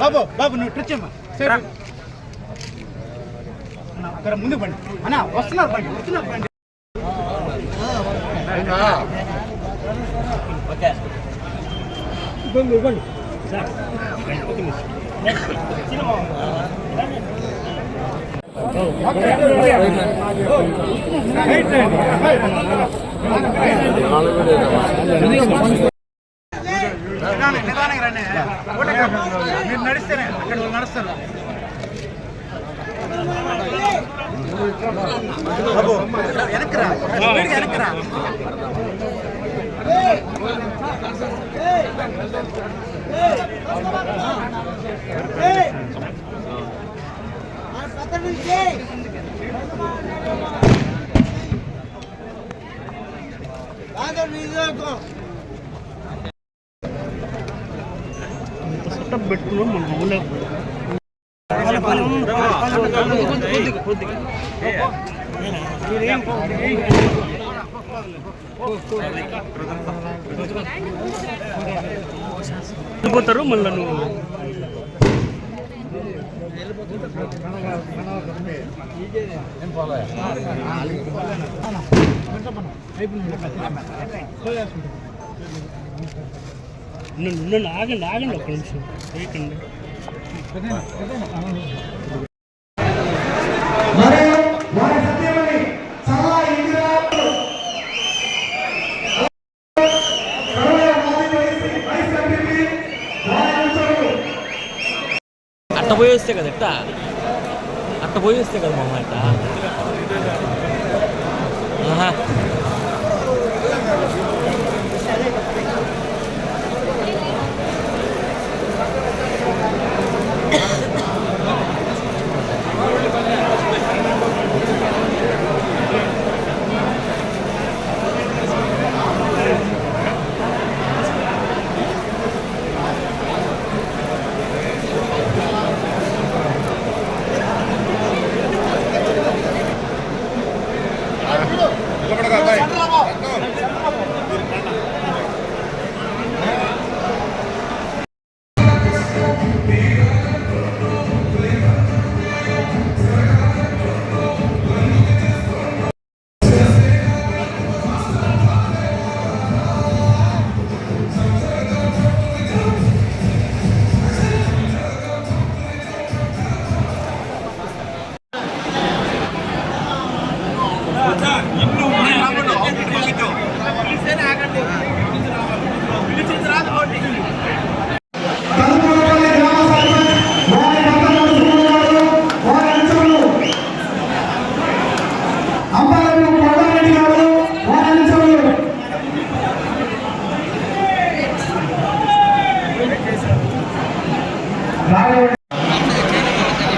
బాబు బాబు నువ్వు ట్రిచ్ అమ్మా అక్కడ ముందు బండి అన్న వస్తున్నారు బండి వస్తున్నారు బండి ఇవ్వండి ఇవ్వండి. నిదానం- వెళ్ళిపోతారు మళ్ళీ నువ్వు. ఆగండి ఆగండి ఒక్క నిమిషం. వేయకండి అట్ట పోయి వస్తే కదా ఎట్ట అట్ట పోయి వస్తే కదా మామ అట్ట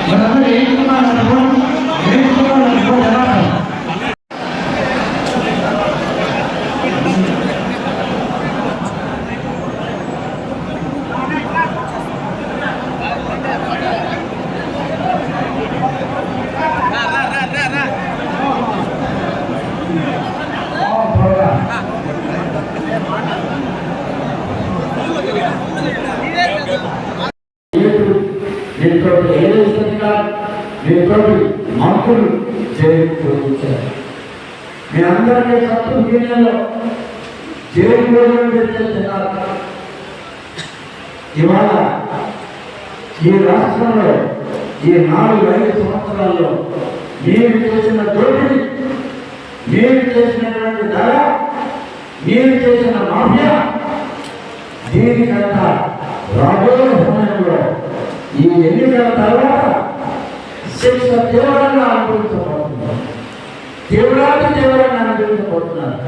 ¿Verdad? నాలుగు ఐదు సంవత్సరాల్లో మీరు చేసిన దోపిడీ మీరు చేసినటువంటి ధర మీరు చేసిన మాఫియా దీనికంతా రాబోయే సమయంలో ఈ ఎన్నికల తర్వాత శిక్ష తీవ్రంగా అనుభవించబడుతుంది తీవ్రాతి తీవ్రంగా అనుభవించబడుతున్నారు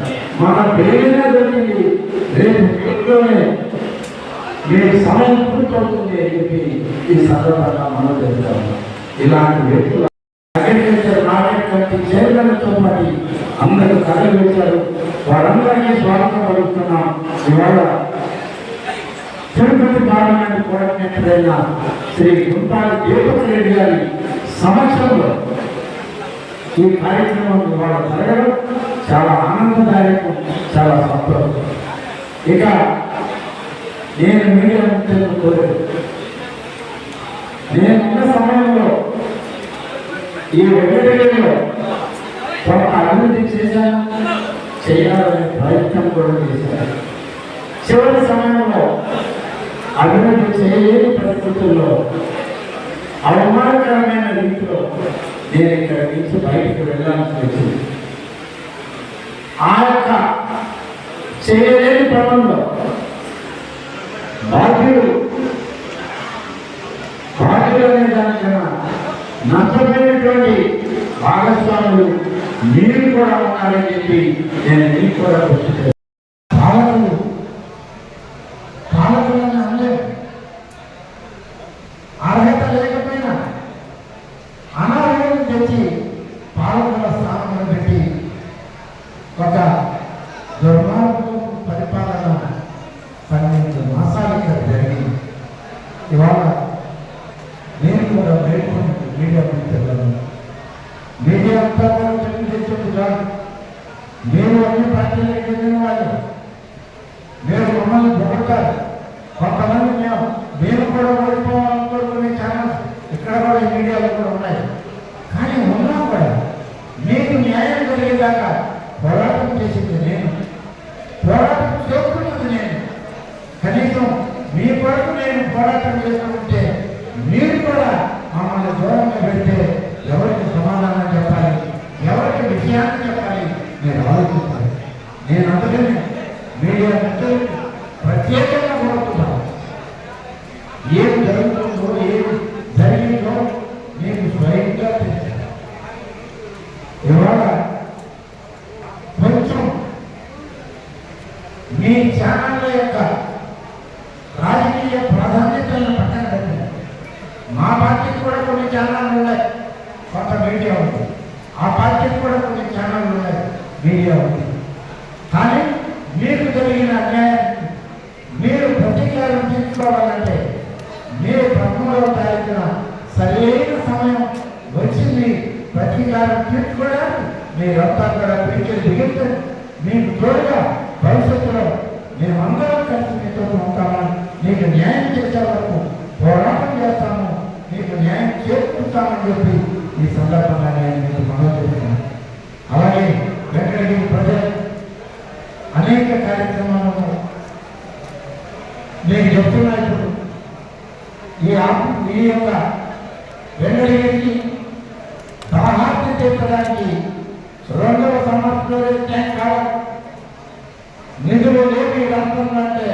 మన పేరుగా దొరికింది రేపు ఇంట్లోనే మీకు సమయం పూర్తవుతుంది అని చెప్పి ఈ సందర్భంగా మనం చెప్తాము. ఇలాంటి వ్యక్తులు అగ్రికల్చర్ మార్కెట్ కమిటీ చైర్మన్తో పాటు అందరూ తరలివచ్చారు వారందరికీ స్వాగతం పలుకుతున్నాం. ఇవాళ తిరుపతి పార్లమెంట్ కోఆర్డినేటర్ అయిన శ్రీ గుంటాలి దీపక్ రెడ్డి గారి సమక్షంలో ఈ కార్యక్రమం ఇవాళ జరగడం చాలా ఆనందదాయకం చాలా సంతోషం. ఇక నేను మీడియా ముఖ్యంగా కోరాను. నేను ఉన్న సమయంలో ఈ రెండింటిలో కొంత అభివృద్ధి చేశాను చేయాలనే ప్రయత్నం కూడా చేశాను చివరి సమయంలో అభివృద్ధి చేయలేని పరిస్థితుల్లో అవమానకరమైన రీతిలో నేను ఇక్కడ నుంచి బయటకు వెళ్ళాల్సి వచ్చింది. ఆ యొక్క చేయలేని క్రమంలో బాధ్యులు బాధ్యులు అనే దానికన్నా నష్టపోయినటువంటి భాగస్వాములు మీరు కూడా ఉన్నారని చెప్పి నేను మీకు కూడా గుర్తు చేస్తాను. పాలకులు పాలకులను అనలేము అర్హత లేకపోయినా అనారోగ్యం తెచ్చి పాలకుల స్థానంలో పెట్టి ఒక దుర్మార్గపు పరిపాలన పన్నెండు మాసాలు ఇక్కడ జరిగింది ఇవాళ నేను కూడా మేల్కొని మీడియా మిత్రులను మీడియా అంతా కూడా తెలుగుదేశం కాదు మీరు అన్ని పార్టీలకు చెందిన వాళ్ళు మీరు మమ్మల్ని పొగడతారు కొంతమంది మేము మేము కూడా ఓడిపోవాలనుకునే ఛానల్స్ ఇక్కడ కూడా ఈ మీడియాలో కూడా ఉన్నాయి కానీ ఉన్నా కూడా మీకు న్యాయం జరిగేదాకా పోరాటం చేసింది నేను పోరాటం చేస్తున్నది నేను కనీసం మీ కొరకు నేను పోరాటం చేస్తుంటే మీరు కూడా మమ్మల్ని దూరంగా పెడితే ఎవరికి సమాధానం చెప్పాలి ఎవరికి విషయాన్ని చెప్పాలి నేను ఆలోచిస్తాను నేను అందుకని మీడియా మిత్రులకు ప్రత్యేకంగా కోరుతున్నాను ఏం జరుగుతుందో ఏం జరిగిందో మీకు స్వయంగా తెలుసు ఇవాళ కొంచెం మీ ఛానళ్ళ యొక్క రాజకీయ ప్రాధాన్యతలను పక్కన పెట్టండి మా పార్టీకి కూడా కొన్ని ఛానళ్ళు ఉన్నాయి కొంత మీడియా ఉంది. ఆ పార్టీకి కూడా కొన్ని ఛానళ్ళు ఉన్నాయి. మీడియా ఉంది. కానీ మీకు జరిగిన అన్యాయం మీరు ప్రతీకారం తీసుకోవాలంటే మీరు పదమూడవ తారీఖున సరైన సమయం వచ్చింది. ప్రతీకారం తీర్చుకోవడానికి మీరంతా కూడా పిలిచి దిగితే మీకు తోడుగా భవిష్యత్తులో మేమందరం కలిసి మీతో ఉంటామని మీకు న్యాయం చేసే వరకు పోరాటం చేస్తాము. మీకు న్యాయం చేకూరుతామని చెప్పి ఈ సందర్భంగా నేను మీకు మనం చేస్తున్నాను అలాగే వెంకటగిరి ప్రజలు అనేక కార్యక్రమాలను నేను చెప్తున్నా ఇప్పుడు. ఈ ఆపు ఈ యొక్క వెంకటగిరికి దాహార్తి తీర్చడానికి రెండవ సంవత్సరంలో ట్యాంక్ కావాలి. నిధులు లేని రాష్ట్రంలో అంటే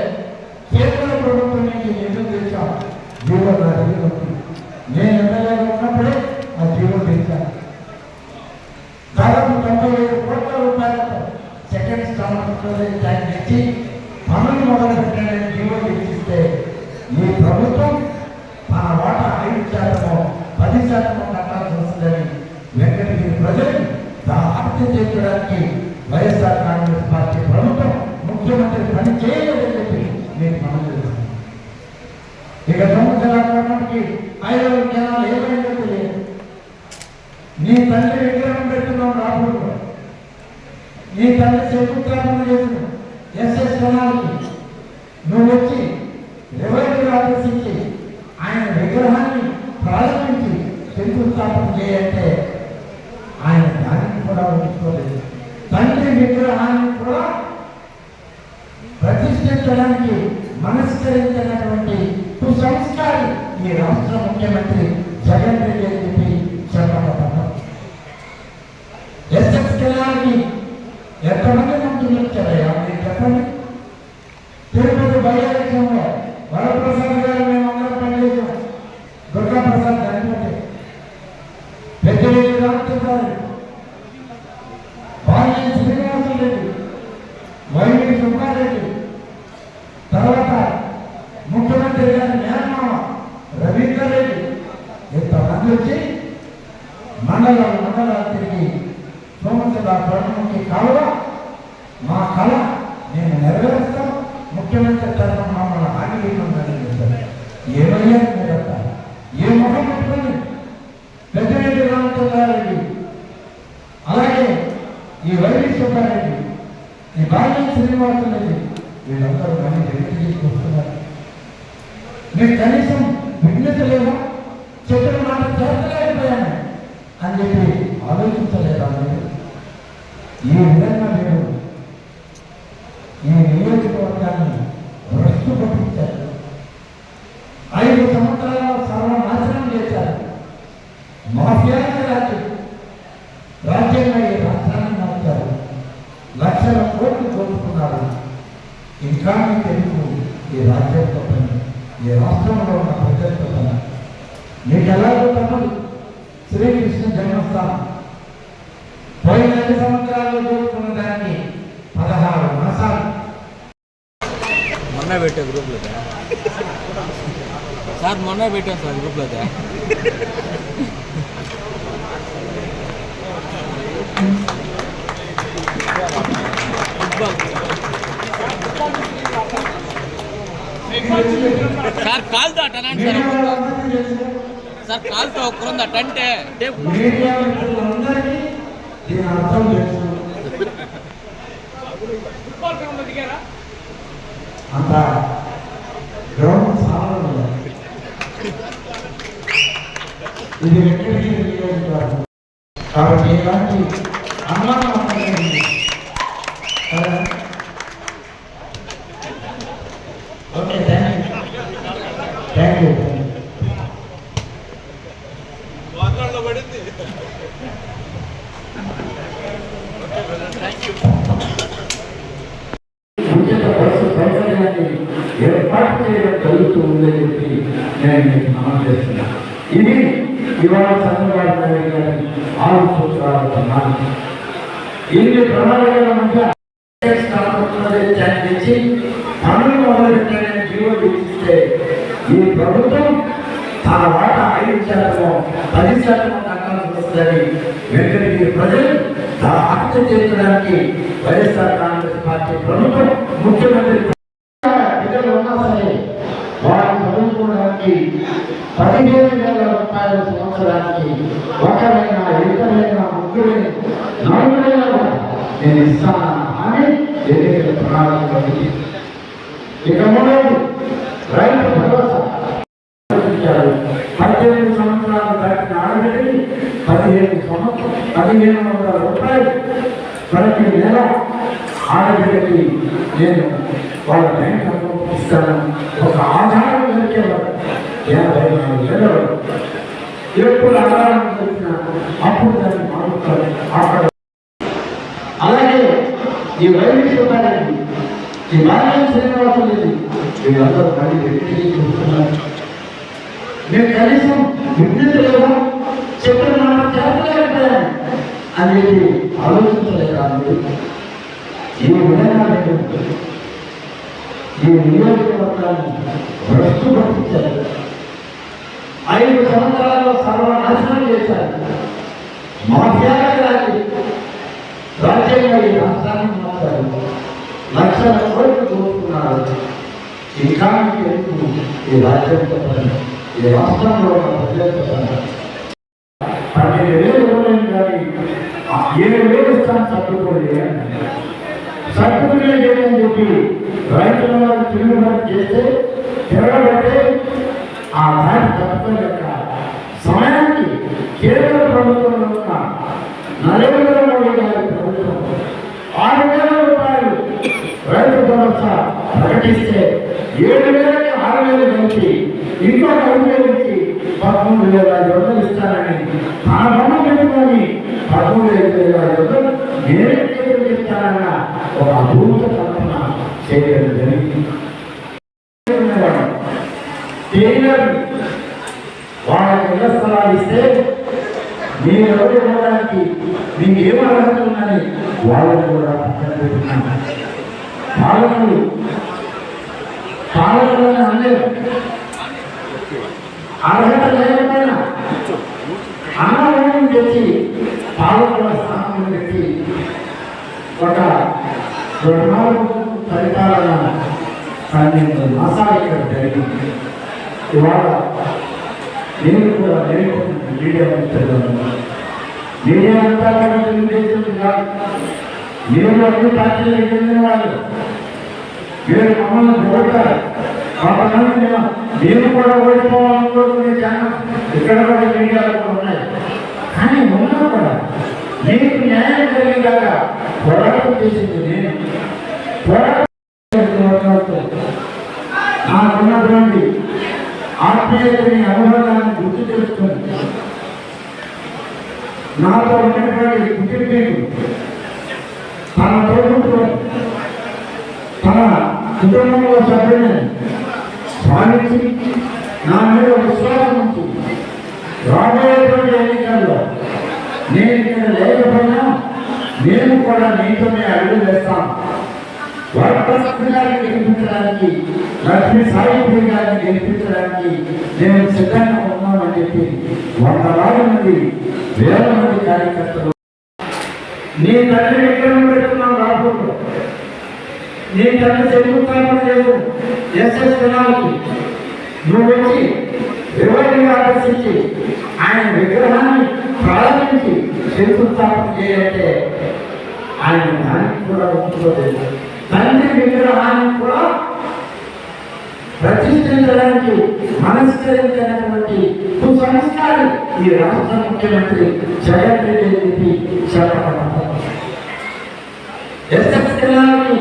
కేంద్ర ప్రభుత్వం నుంచి నిధులు తెచ్చాం. జీవో నేను ఎమ్మెల్యేగా ఉన్నప్పుడే ఆ పెంచారు. దాదాపు తొంభై ఐదు కోట్ల రూపాయలతో సెకండ్ స్థానంలో ట్యాంక్ ఇచ్చి పనులు మొదలు పెట్టాలని జీవో పెంచిస్తే ఈ ప్రభుత్వం మన వాటా ఐదు శాతమో పది శాతమో కట్టాల్సి వస్తుందని వెంకటగిరి ప్రజలు ఆర్థిక చేయడానికి వైఎస్ఆర్ కాంగ్రెస్ పార్టీ ప్రభుత్వం ముఖ్యమంత్రి పని చేయలేదని చెప్పి నేను మనం చేస్తున్నాను. ఇక సంవత్సరానికి ఐదు జనాలు ఏమైంది నీ తండ్రి విగ్రహం పెడుతున్నాం రాబోతు నీ తండ్రి శంకుస్థాపన చేసిన ఎస్ఎస్ ప్రణాళిక. నువ్వు వచ్చి రెవెన్యూ ఆదేశించి ఆయన విగ్రహాన్ని ప్రారంభించి శంకుస్థాపన చేయంటే ఆయన దానిని కూడా ఉంచుకోలేదు తండ్రి విగ్రహాన్ని కూడా ప్రతిష్ఠించడానికి మనస్కరించినటువంటి కుసంస్కారి ఈ రాష్ట్ర ముఖ్యమంత్రి జగన్ రెడ్డి అని చెప్పి ఎంతమంది మంత్రులు వచ్చారయ్యా మీరు చెప్పండి. తిరుపతి బై ఎలక్షన్లో వరప్రసాద్ గారు మేము అందరం పనిచేసాం దుర్గాప్రసాద్ చనిపోతే. పెద్ద రామచంద్రారెడ్డి సార్ కాల్తో అటనండి సార్. సార్ కాల్తో ఒక్కరుంది అటంటే అంత గ్రౌండ్. ఇది వెంకటగిరి కాబట్టి ఇలాంటి అనుమానం అందరికీ okay thank you thank you ఏర్పాటు చేయడం చెప్పి నేను మీకు ఇది ఇవాళ చంద్రబాబు నాయుడు గారి ఆరు సూత్రాల ఇన్ని ప్రణాళికల మధ్య తెచ్చి పనులు మొదలుపెట్టాలని జీవో ఇస్తే ఈ ప్రభుత్వం తన వాట ఐదు శాతము పది శాతము దక్కాల్సి వస్తుందని వెంకటగిరి ప్రజలు తన హత్య చేర్చడానికి వైఎస్ఆర్ కాంగ్రెస్ పార్టీ ప్రభుత్వం ముఖ్యమంత్రి పిల్లలు ఉన్నా సరే వారు చదువుకోవడానికి పదిహేను వేల రూపాయల సంవత్సరానికి ఒకరైనా ఇద్దరైనా ముగ్గురైనా నలుగురైనా కూడా నేను ఇస్తాను అని ఎన్నికల ప్రణాళిక కలిగి ఇక మూడవది రైతు భరోసా. పద్దెనిమిది సంవత్సరాలు దాటిన ఆడబిడ్డకి పదిహేను సంవత్సరం పదిహేను వందల రూపాయలు ప్రతి నెల ఆడబిడ్డకి నేను వాళ్ళ బ్యాంక్ అకౌంట్ ఇస్తాను ఒక ఆధారం దొరికేవారు యాభై నాలుగు వేల ఎప్పుడు ఆధారం దొరికినా అప్పుడు దాన్ని మారుతారు అక్కడ అలాగే ఈ వైవిధ్యతాన్ని ఈ బాల్యం శ్రీనివాసం రెడ్డి వీళ్ళందరూ మళ్ళీ వ్యక్తికి చూస్తున్నారు మేము కనీసం విజ్ఞత లేదా చెప్పిన మాట చేతలేకపోయాను అని చెప్పి ఆలోచించలేదా ఈ విధంగా నేను ఈ నియోజకవర్గాన్ని భ్రష్టు ఐదు సంవత్సరాల్లో సర్వనాశనం చేశారు. మాఫియాగా రాజు రాజ్యంగా ఈ రాష్ట్రాన్ని మార్చారు. లక్షల కోట్లు కోరుకున్నారు ఇంకా మీకు ఈ రాజ్యం ఈ రాష్ట్రంలో ప్రజలతో పన్నెండు వేలు ఇవ్వలేము కానీ ఆ ఏడు వేలు ఇస్తాను సర్దుకోండి సర్దుకునే లేదని చెప్పి రైతుల వారు తిరుగుబాటు చేస్తే తిరగబడితే ఆ దారి తప్పలేక సమయానికి కేంద్ర ప్రభుత్వం యొక్క నరేంద్ర మోడీ గారి ప్రభుత్వం ఆరు వేల రూపాయలు రైతు భరోసా ప్రకటిస్తే ఏడు వేలకి ఆరు వేలు కలిపి ఇంకొక ఐదు వేలకి పదమూడు వేల ఐదు వందలు ఇస్తారని తన బొమ్మ పెట్టుకొని పదమూడు వేల ఐదు వందలు ఒక అద్భుత కల్పన చేయడం జరిగింది టైలర్ వాళ్ళకి ఇళ్ళ స్థలాలు ఇస్తే మీరు ఎవరు ఇవ్వడానికి మీకు ఏం అర్హత ఉందని వాళ్ళని కూడా పక్కన పెట్టుకున్నాను పాలకులు పాలకులను అనలేదు అర్హత లేకపోయినా అన్నవరం తెచ్చి పాలకుల స్థానంలో పెట్టి ఒక రెండు నాలుగు పరిపాలన పన్నెండు మాసాలు ఇక్కడ జరిగింది. ఇవాళ నేను కూడా నేను మీడియా మీడియా అంతా కూడా కాదు మీరు అన్ని పార్టీలు చెందిన వాళ్ళు మీరు మమ్మల్ని చూడతారు కొంతమంది నేను కూడా ఓడిపోవాలనుకోవడం చాలా ఇక్కడ కూడా మీడియాలో ఉన్నాయి. కానీ ఉన్నా కూడా. నీకు న్యాయం జరిగేదాకా పోరాటం చేసింది నేను. పోరాటం నాకున్నటువంటి ఆత్మీయతని అనుభవాన్ని గుర్తు చేసుకుని నాతో ఉన్నటువంటి కుటుంబీకులు తన తోడుతో తన కుటుంబంలో సభ్యులను స్వామించి నా మీద విశ్వాసం ఉంటుంది రాబోయేటువంటి ఎన్నికల్లో నేను ఇక్కడ లేకపోయినా మేము కూడా మీతోనే అడుగు వేస్తాం వరప్రసాద్ గారిని గెలిపించడానికి లక్ష్మీ సాయిత్రి గారిని గెలిపించడానికి మేము సిద్ధంగా ఉన్నామని చెప్పి వందలాది మంది వేల మంది కార్యకర్తలు నీ తల్లి విగ్రహం పెట్టుకున్నాం రాబోతులో నీ తల్లి శంకుస్థాపన లేదు. ఎస్ఎస్ జనాలకి నువ్వు వచ్చి ఎవరిని ఆకర్షించి? ఆయన విగ్రహాన్ని ప్రారంభించి శంకుస్థాపన చేయాలంటే ఆయన దానికి కూడా ఒప్పుకోలేదు తండ్రి విగ్రహాన్ని కూడా ప్రతిష్ఠించడానికి మనస్కరించినటువంటి కుసంస్కారం ఈ రాష్ట్ర ముఖ్యమంత్రి జగన్ రెడ్డి అని చెప్పి చెప్పబడ్డారు ఎస్ఎస్ జిల్లాకి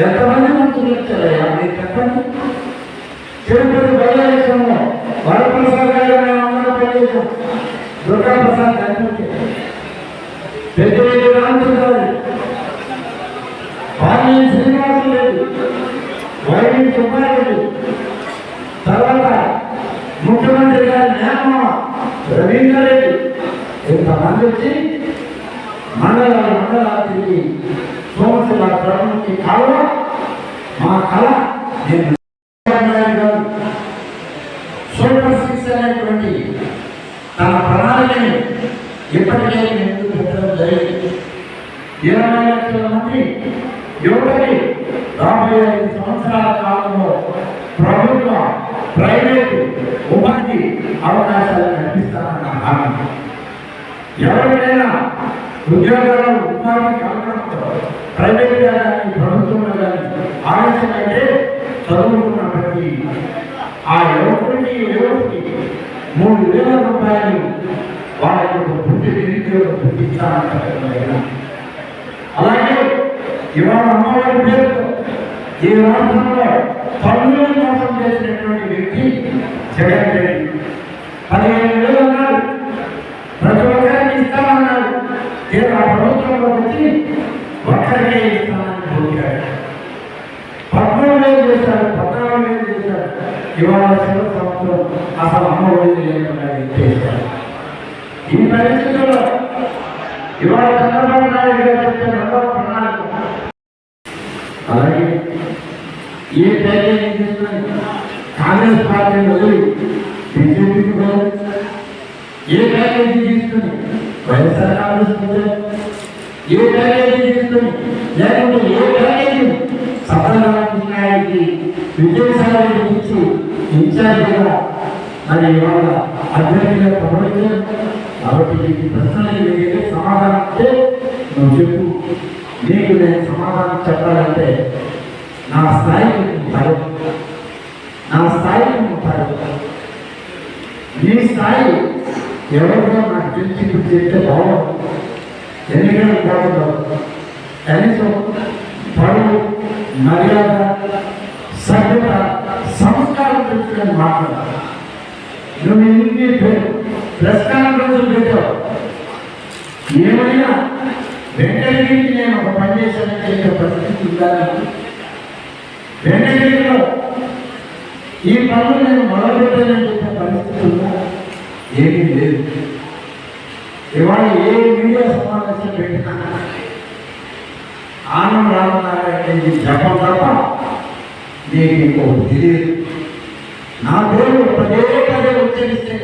ఎంతమంది మంత్రులు వచ్చారయ్యా? మీరు చెప్పండి. తిరుపతి గారు మేము అందరం పనిచేసాం దుర్గా ప్రసాద్ కనిపించే పెద్ద రాంచు గారు వైవి సుబ్బారెడ్డి తర్వాత ముఖ్యమంత్రి గారి నేమ రవీంద్రరెడ్డి. ఇంతమంది వచ్చి మండలాలు మండలాలు తిరిగి సోమశిల ప్రభుత్వం మా కళ నేను ఇప్పటికే పెట్టడం జరిగింది. ఇరవై లక్షల మంది యువతకి అలాగే ఇవాళ అమ్మవారి పేరుతో ఈ రాష్ట్రంలో పన్నులను మోసం చేసినటువంటి వ్యక్తి జగన్ రెడ్డి. పదిహేను వేలు అన్నాడు ప్రతి ఒక్కరికి ఇస్తామన్నాడు నేను ఆ ప్రభుత్వంలో వచ్చి ఒక్కరికే ఇస్తానని పోయాడు పద్మూడు వేలు చేశాడు పద్నాలుగు వేలు చేశాడు ఇవాళ చివరి సంవత్సరం అసలు అమ్మ ఒడి లేకుండా ఎత్తేశాడు ఈ పరిస్థితుల్లో ఇవాళ చంద్రబాబు నాయుడు గారు చెప్పిన రెండవ ప్రణాళిక అలాగే ఏ ప్యాకేజీ కాంగ్రెస్ పార్టీ వదిలి బీజేపీకి ఏ ప్యాకేజీ తీసుకుని వైఎస్ఆర్ కాంగ్రెస్ ఏ ప్యాకేజీ తీసుకుని లేకుంటే ఏ ప్యాకేజీ విజయసాయి నుంచి ఇన్ఛార్జిగా మరి ఇవాళ అభ్యర్థిగా ప్రకటించారు. కాబట్టి నీకు ప్రశ్నలు ఏదైతే సమాధానం అంటే నువ్వు చెప్పు. నీకు నేను సమాధానం చెప్పాలంటే నా స్థాయికి నువ్వు నా స్థాయికి నువ్వు నీ స్థాయి ఎవరికో నాకు తెలిసి ఇప్పుడు చెప్తే బాగుంది ఎన్నికలు పోతుంది కనీసం పరువు మర్యాద సభ్యత సంస్కారం తెలుసుకొని మాట్లాడాలి నువ్వు ఇన్ని ప్రెస్ కాన్ఫరెన్స్ పెట్టావు. ఏమైనా వెంకటగిరికి నేను ఒక పని చేశానని చెప్పే పరిస్థితి ఉండాలని వెంకటగిరిలో ఈ పనులు నేను మొదలుపెట్టానని చెప్పే పరిస్థితి ఉందా? ఏమీ లేదు. ఇవాళ ఏ మీడియా సమావేశం పెట్టినా ఆనం రామనారాయణ జపం తప్ప నేను ఇంకొకటి తెలియదు. నా పేరు పదే పదే ఉచ్చరిస్తే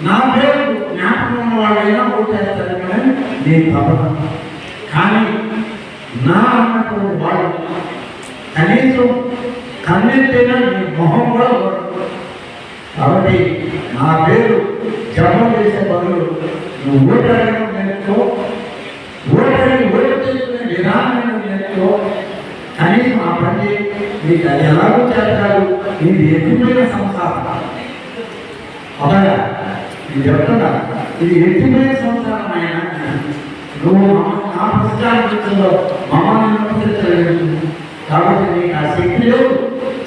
నా పేరు జ్ఞాపకం ఉన్న వాళ్ళైనా ఓటేస్తారు కానీ నేను తప్పదు. కానీ నా అన్నప్పుడు వాళ్ళు కనీసం కన్నెత్తైనా నీ మొహం కూడా కాబట్టి నా పేరు జపం చేసే బదులు నువ్వు ఓటడడం నేర్చుకో ఓటని ఓటు చేసుకునే విధానం నేర్చుకో కనీసం ఆ పని నీకు అది ఎలాగో చేస్తారు? ఇది ఎత్తిపోయిన సంసారం. అవునా ఇది చెప్తున్నా ఇది ఎత్తిపోయిన సంసారం ఆయన నువ్వు నా పుస్తకాలు మమ్మల్ని విమర్శించలేదు కాబట్టి నీకు ఆ శక్తి లేదు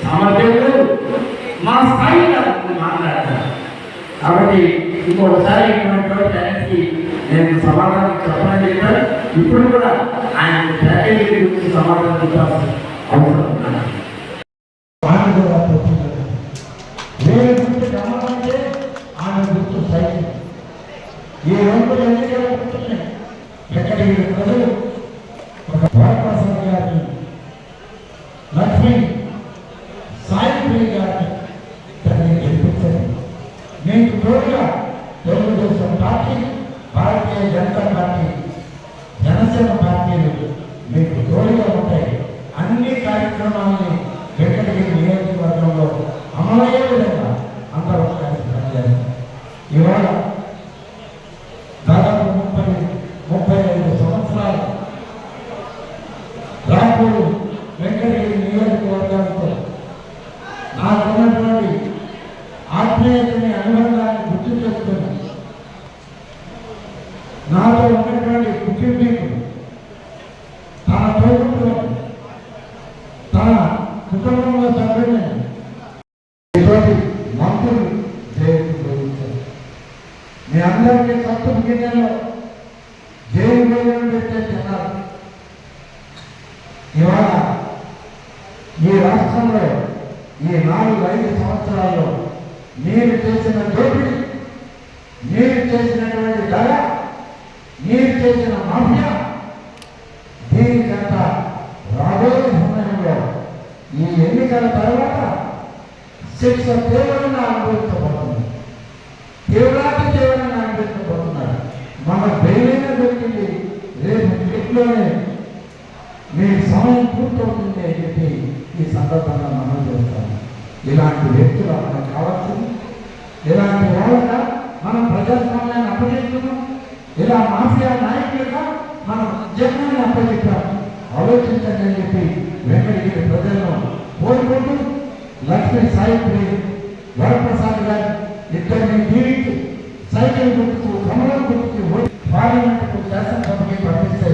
సామర్థ్యం లేదు. మా స్థాయి కాదు మాట్లాడతాను కాబట్టి ఇంకొకసారి ఇటువంటి ఆయనకి నేను సమాధానం చెప్పడం చెప్పాను. ఇప్పుడు కూడా ఆయన ప్యాకేజీ గురించి సమాధానం చెప్పాల్సిన అవసరం ఉన్నది. ఆయన కూడా చెప్తున్నారు. వేరే గుర్తు గమనించే ఆయన గుర్తు సైకిల్ ఈ రెండు ఎన్నికలు గుర్తున్నాయి ఎక్కడికి ప్రజలు ఒక వరప్రసాద్ గారిని లక్ష్మి సాయిప్రియ గారిని తనని గెలిపించారు మీకు తోడుగా తెలుగుదేశం పార్టీ భారతీయ జనతా పార్టీ జనసేన పార్టీలు మీకు తోడుగా ఉంటాయి అన్ని కార్యక్రమాలని వెంకటగిరి నియోజకవర్గంలో అమలయ్యే విధంగా అందరూ కలిసి పనిచేస్తారు ఇవాళ దాదాపు ముప్పై ముప్పై ఐదు సంవత్సరాలు రాపూరు వెంకటగిరి నియోజకవర్గాలతో నాకున్నటువంటి ఆత్మీయతని అనుబంధాన్ని గుర్తు చేసుకుని నాతో ఉన్నటువంటి కుటుంబీకులు తన తోడుకులు తన కుటుంబంలో తండ్రిని ఇటువంటి మంత్రులు జైలు గ్రహించారు మీ అందరికీ సత్తు గిన్నెలో జైలు భోజనం పెట్టే తిన్నారు ఇవాళ ఈ రాష్ట్రంలో ఈ నాలుగు ఐదు సంవత్సరాల్లో మీరు చేసిన దోపిడీ మీరు చేసినటువంటి ధర మీరు చేసిన మాఫియా దీనికంతా రాబోయే సమయంలో ఈ ఎన్నికల తర్వాత శిక్ష తీవ్రంగా అనుభవించబడుతుంది. తీవ్రాతి తీవ్రంగా అనుభవించబడుతున్నారు. మన బెయిలైన దొరికింది రేపు ఇంట్లోనే మీ సమయం పూర్తవుతుంది అని చెప్పి ఈ సందర్భంగా మనం చేస్తాం ఇలాంటి వ్యక్తులు మనకు కావచ్చు ఇలాంటి వాళ్ళగా మనం ప్రజాస్వామ్యాన్ని అప్పచెప్తున్నాం. ఇలా మాఫియా నాయకులుగా మనం జన్మాన్ని అప్పచెప్పాం. ఆలోచించండి అని చెప్పి వెంకటగిరి ప్రజలను కోరుకుంటూ లక్ష్మీ సాయిత్రి వరప్రసాద్ గారు ఇద్దరిని దీవించి సైకిల్ గుర్తుకు కమలం గుర్తుకు ఓడి పార్లమెంటుకు శాసనసభకి పంపిస్తే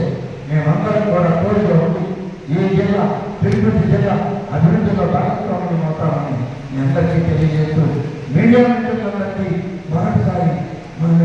మేమందరం కూడా కోరిక ఉండి ఈ జిల్లా తిరుపతి జిల్లా అభివృద్ధిలో భాగస్వామ్యం అవుతామని మీ అందరికీ తెలియజేస్తూ మీడియా మిత్రులందరికీ మరొకసారి మనం